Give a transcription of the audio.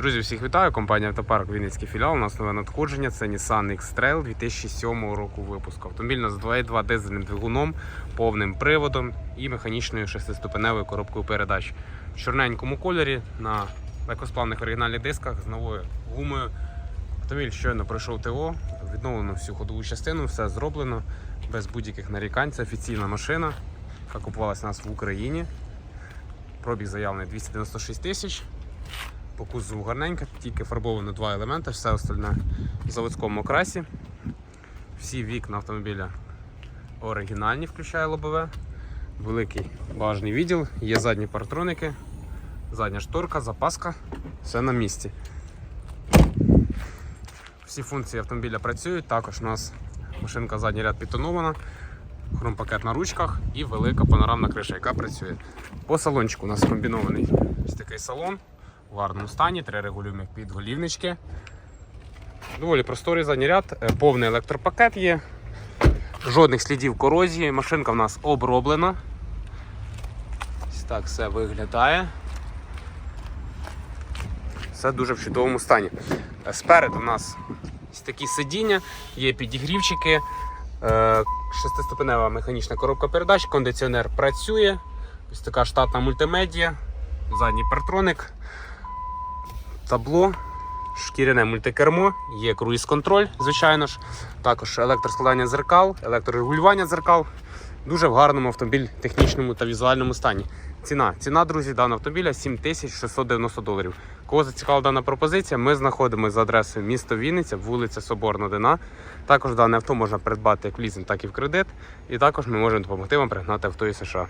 Друзі, всіх вітаю. Компанія Автопарк Вінницький філіал. У нас нове надходження. Це Nissan X-Trail 2007 року випуску. Автомобіль з 2.2 дизельним двигуном, повним приводом і механічною шестиступеневою коробкою передач. В чорненькому кольорі на легкосплавних оригінальних дисках з новою гумою. Автомобіль щойно пройшов ТО, відновлено всю ходову частину, все зроблено без будь-яких нарікань. Це офіційна машина, яка купувалася у нас в Україні. Пробіг заявлений 296 тисяч. По кузову гарненько, тільки фарбовано два елементи, все остальне в заводському окрасі. Всі вікна автомобіля оригінальні, включає лобове. Великий багажний відділ, є задні партроники, задня шторка, запаска, все на місці. Всі функції автомобіля працюють. Також у нас машинка задній ряд підтонована, хромпакет на ручках і велика панорамна криша, яка працює. По салончику у нас комбінований ось такий салон в гарному стані, три регулюємих підголівнички. Доволі просторий задній ряд, е, повний електропакет є, жодних слідів корозії. Машинка в нас оброблена. Ось так все виглядає. Все дуже в чудовому стані. Е, Спереду у нас ось такі сидіння, є підігрівчики, е, шестиступенева механічна коробка передач, кондиціонер працює. Ось така штатна мультимедія, задній партроник, табло, шкіряне мультикермо, є круїз-контроль, звичайно ж. Також електроскладання зеркал, електрорегулювання зеркал. Дуже в гарному автомобіль технічному та візуальному стані. Ціна, ціна, друзі, даного автомобіля 7690 доларів. Кого зацікавила дана пропозиція, ми знаходимося за адресою місто Вінниця, вулиця Соборна 1. Також дане авто можна придбати як в лізинг, так і в кредит. І також ми можемо допомогти вам пригнати авто із США.